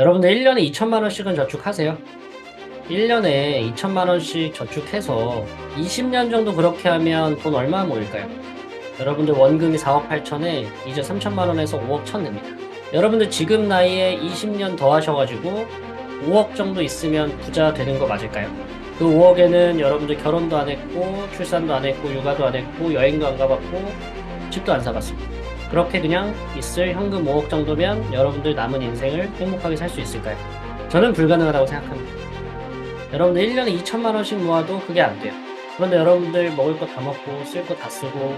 여러분들 1년에 2천만 원씩은 저축하세요. 1년에 2천만 원씩 저축해서 20년 정도 그렇게 하면 돈 얼마 모일까요? 여러분들 원금이 4억 8천에 이제 3천만 원에서 5억 천 됩니다. 여러분들 지금 나이에 20년 더 하셔가지고 5억 정도 있으면 부자 되는 거 맞을까요? 그 5억에는 여러분들 결혼도 안 했고 출산도 안 했고 육아도 안 했고 여행도 안 가봤고 집도 안 사봤습니다. 그렇게 그냥 있을 현금 5억 정도면 여러분들 남은 인생을 행복하게 살 수 있을까요? 저는 불가능하다고 생각합니다. 여러분들 1년에 2천만 원씩 모아도 그게 안 돼요. 그런데 여러분들 먹을 거 다 먹고 쓸 거 다 쓰고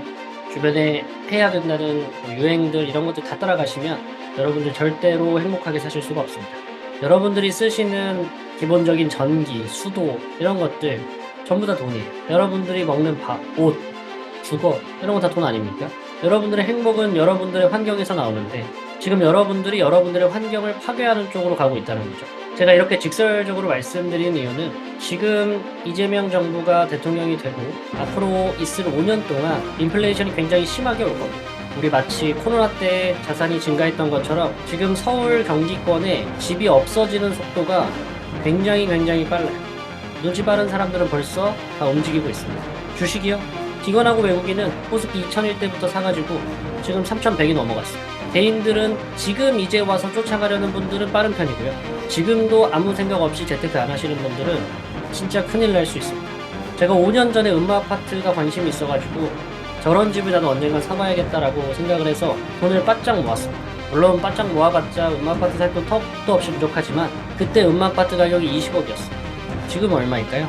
주변에 해야 된다는 뭐 유행들 이런 것들 다 따라가시면 여러분들 절대로 행복하게 사실 수가 없습니다. 여러분들이 쓰시는 기본적인 전기, 수도 이런 것들 전부 다 돈이에요. 여러분들이 먹는 밥, 옷, 주거 이런 거 다 돈 아닙니까? 여러분들의 행복은 여러분들의 환경에서 나오는데 지금 여러분들이 여러분들의 환경을 파괴하는 쪽으로 가고 있다는 거죠. 제가 이렇게 직설적으로 말씀드리는 이유는 지금 이재명 정부가 대통령이 되고 앞으로 있을 5년 동안 인플레이션이 굉장히 심하게 올 겁니다. 우리 마치 코로나 때 자산이 증가했던 것처럼 지금 서울 경기권에 집이 없어지는 속도가 굉장히 굉장히 빨라요. 눈치 빠른 사람들은 벌써 다 움직이고 있습니다. 주식이요? 기관하고 외국인은 코스피 2000일 때부터 사가지고 지금 3100이 넘어갔어요. 개인들은 지금 이제 와서 쫓아가려는 분들은 빠른 편이고요. 지금도 아무 생각 없이 재테크 안 하시는 분들은 진짜 큰일 날 수 있습니다. 제가 5년 전에 음마 아파트가 관심이 있어가지고 저런 집을 나도 언젠간 사봐야겠다라고 생각을 해서 돈을 바짝 모았습니다. 물론 바짝 모아봤자 음마 아파트 살 돈 턱도 없이 부족하지만 그때 음마 아파트 가격이 20억이었어요. 지금 얼마일까요?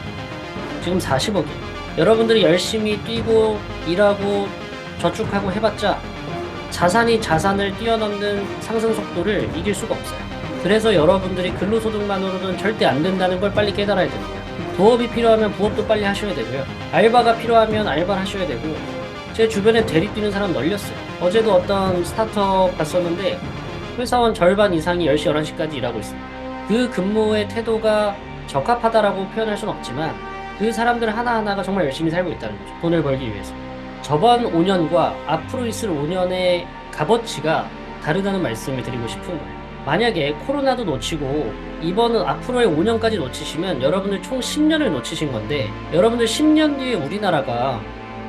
지금 40억이에요. 여러분들이 열심히 뛰고 일하고 저축하고 해봤자 자산이 자산을 뛰어넘는 상승 속도를 이길 수가 없어요. 그래서 여러분들이 근로소득만으로는 절대 안 된다는 걸 빨리 깨달아야 됩니다. 부업이 필요하면 부업도 빨리 하셔야 되고요. 알바가 필요하면 알바를 하셔야 되고 제 주변에 대리 뛰는 사람 널렸어요. 어제도 어떤 스타트업 갔었는데 회사원 절반 이상이 10시, 11시까지 일하고 있습니다. 그 근무의 태도가 적합하다라고 표현할 수는 없지만 그 사람들 하나하나가 정말 열심히 살고 있다는 거죠. 돈을 벌기 위해서. 저번 5년과 앞으로 있을 5년의 값어치가 다르다는 말씀을 드리고 싶은 거예요. 만약에 코로나도 놓치고 이번은 앞으로의 5년까지 놓치시면 여러분들 총 10년을 놓치신 건데 여러분들 10년 뒤에 우리나라가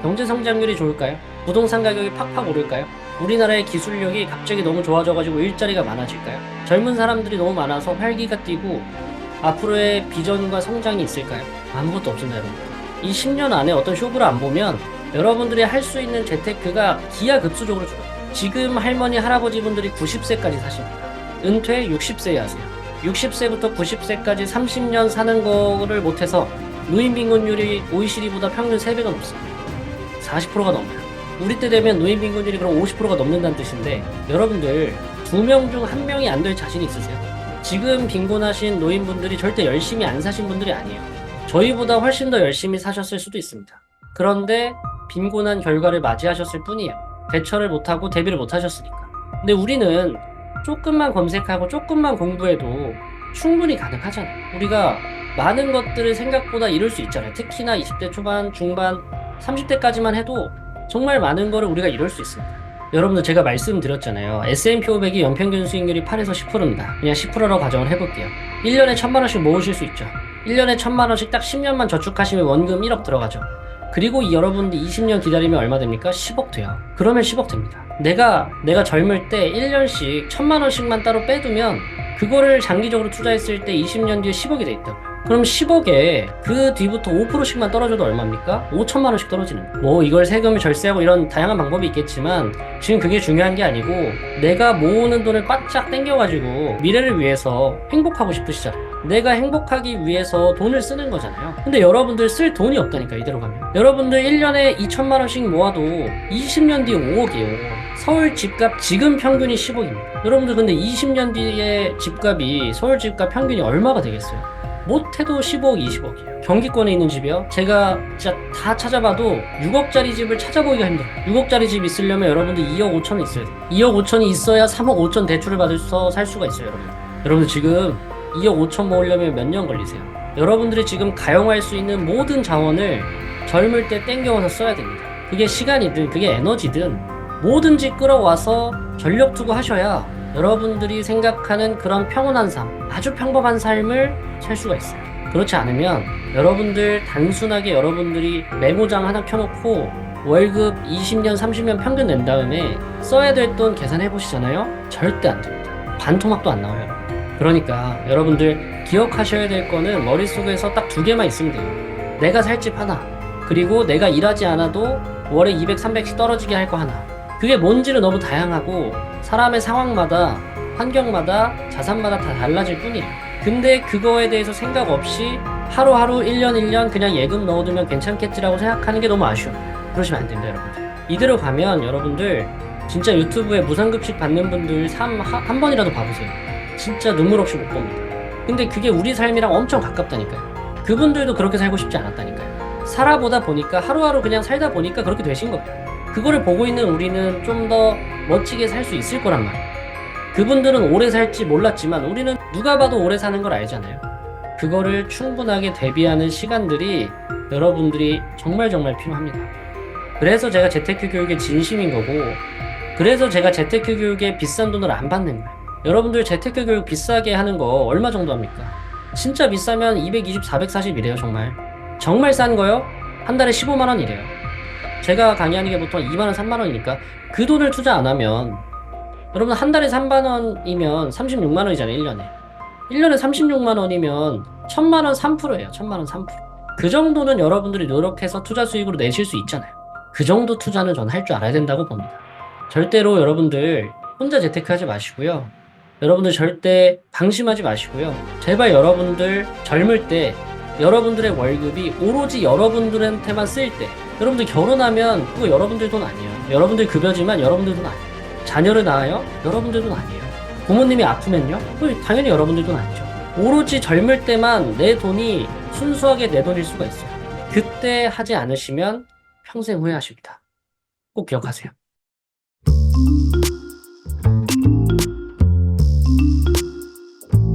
경제 성장률이 좋을까요? 부동산 가격이 팍팍 오를까요? 우리나라의 기술력이 갑자기 너무 좋아져가지고 일자리가 많아질까요? 젊은 사람들이 너무 많아서 활기가 뛰고 앞으로의 비전과 성장이 있을까요? 아무것도 없습니다, 여러분. 이 10년 안에 어떤 쇼부를 안 보면 여러분들이 할 수 있는 재테크가 기하급수적으로 줄어요. 지금 할머니, 할아버지 분들이 90세까지 사십니다. 은퇴 60세에 하세요. 60세부터 90세까지 30년 사는 거를 못해서 노인 빈곤율이 OECD보다 평균 3배가 높습니다. 40%가 넘어요. 우리 때 되면 노인 빈곤율이 그럼 50%가 넘는다는 뜻인데 여러분들 두 명 중 한 명이 안 될 자신이 있으세요? 지금 빈곤하신 노인분들이 절대 열심히 안 사신 분들이 아니에요. 저희보다 훨씬 더 열심히 사셨을 수도 있습니다. 그런데 빈곤한 결과를 맞이하셨을 뿐이에요. 대처를 못하고 대비를 못하셨으니까. 근데 우리는 조금만 검색하고 조금만 공부해도 충분히 가능하잖아요. 우리가 많은 것들을 생각보다 이룰 수 있잖아요. 특히나 20대 초반, 중반, 30대까지만 해도 정말 많은 거를 우리가 이룰 수 있습니다. 여러분들 제가 말씀드렸잖아요. S&P 500이 연평균 수익률이 8에서 10%입니다. 그냥 10%라고 가정을 해볼게요. 1년에 1000만 원씩 모으실 수 있죠. 1년에 1000만 원씩 딱 10년만 저축하시면 원금 1억 들어가죠. 그리고 이 여러분들 20년 기다리면 얼마 됩니까? 10억 돼요. 그러면 10억 됩니다. 내가 내가 젊을 때 1년씩 1000만 원씩만 따로 빼두면 그거를 장기적으로 투자했을 때 20년 뒤에 10억이 돼 있다. 그럼 10억에 그 뒤부터 5%씩만 떨어져도 얼마입니까? 5천만 원씩 떨어지는. 뭐 이걸 세금을 절세하고 이런 다양한 방법이 있겠지만 지금 그게 중요한 게 아니고 내가 모으는 돈을 바짝 땡겨가지고 미래를 위해서 행복하고 싶으시잖아요. 내가 행복하기 위해서 돈을 쓰는 거잖아요. 근데 여러분들 쓸 돈이 없다니까 이대로 가면. 여러분들 1년에 2천만 원씩 모아도 20년 뒤에 5억이에요. 서울 집값 지금 평균이 10억입니다. 여러분들 근데 20년 뒤에 집값이 서울 집값 평균이 얼마가 되겠어요? 못해도 15억, 20억이에요. 경기권에 있는 집이요. 제가 진짜 다 찾아봐도 6억짜리 집을 찾아보기가 힘들어요. 6억짜리 집 있으려면 여러분들 2억 5천은 있어야 돼요. 2억 5천이 있어야 3억 5천 대출을 받아서 살 수가 있어요, 여러분. 여러분들 지금 2억 5천 모으려면 몇 년 걸리세요? 여러분들이 지금 가용할 수 있는 모든 자원을 젊을 때 땡겨와서 써야 됩니다. 그게 시간이든 그게 에너지든 뭐든지 끌어와서 전력 투구하셔야 여러분들이 생각하는 그런 평온한 삶, 아주 평범한 삶을 살 수가 있어요. 그렇지 않으면 여러분들 단순하게 여러분들이 메모장 하나 켜놓고 월급 20년, 30년 평균 낸 다음에 써야 될 돈 계산해 보시잖아요? 절대 안 됩니다. 반토막도 안 나와요. 그러니까 여러분들 기억하셔야 될 거는 머릿속에서 딱 두 개만 있으면 돼요. 내가 살 집 하나, 그리고 내가 일하지 않아도 월에 200, 300씩 떨어지게 할 거 하나. 그게 뭔지는 너무 다양하고 사람의 상황마다 환경마다 자산마다 다 달라질 뿐이에요. 근데 그거에 대해서 생각 없이 하루하루 1년 1년 그냥 예금 넣어두면 괜찮겠지라고 생각하는 게 너무 아쉬워요. 그러시면 안 됩니다, 여러분들. 이대로 가면 여러분들 진짜 유튜브에 무상급식 받는 분들 삶 한 번이라도 봐보세요. 진짜 눈물 없이 못 봅니다. 근데 그게 우리 삶이랑 엄청 가깝다니까요. 그분들도 그렇게 살고 싶지 않았다니까요. 살아보다 보니까 하루하루 그냥 살다 보니까 그렇게 되신 거예요. 그거를 보고 있는 우리는 좀 더 멋지게 살 수 있을 거란 말이에요. 그분들은 오래 살지 몰랐지만 우리는 누가 봐도 오래 사는 걸 알잖아요. 그거를 충분하게 대비하는 시간들이 여러분들이 정말 정말 필요합니다. 그래서 제가 재테크 교육에 진심인 거고, 그래서 제가 재테크 교육에 비싼 돈을 안 받는 거예요. 여러분들 재테크 교육 비싸게 하는 거 얼마 정도 합니까? 진짜 비싸면 220, 440이래요, 정말. 정말 싼 거요? 한 달에 15만원이래요. 제가 강의하는 게 보통 2만원, 3만원이니까 그 돈을 투자 안 하면 여러분 한 달에 3만원이면 36만원이잖아요, 1년에. 1년에 36만원이면 1000만원 3%예요, 1000만원 3%. 그 정도는 여러분들이 노력해서 투자 수익으로 내실 수 있잖아요. 그 정도 투자는 전 할 줄 알아야 된다고 봅니다. 절대로 여러분들 혼자 재테크 하지 마시고요. 여러분들 절대 방심하지 마시고요. 제발 여러분들 젊을 때 여러분들의 월급이 오로지 여러분들한테만 쓸 때, 여러분들 결혼하면 그거 여러분들 돈 아니에요. 여러분들 급여지만 여러분들 돈 아니에요. 자녀를 낳아요? 여러분들 돈 아니에요. 부모님이 아프면요? 그거 당연히 여러분들 돈 아니죠. 오로지 젊을 때만 내 돈이 순수하게 내 돈일 수가 있어요. 그때 하지 않으시면 평생 후회하십니다. 꼭 기억하세요.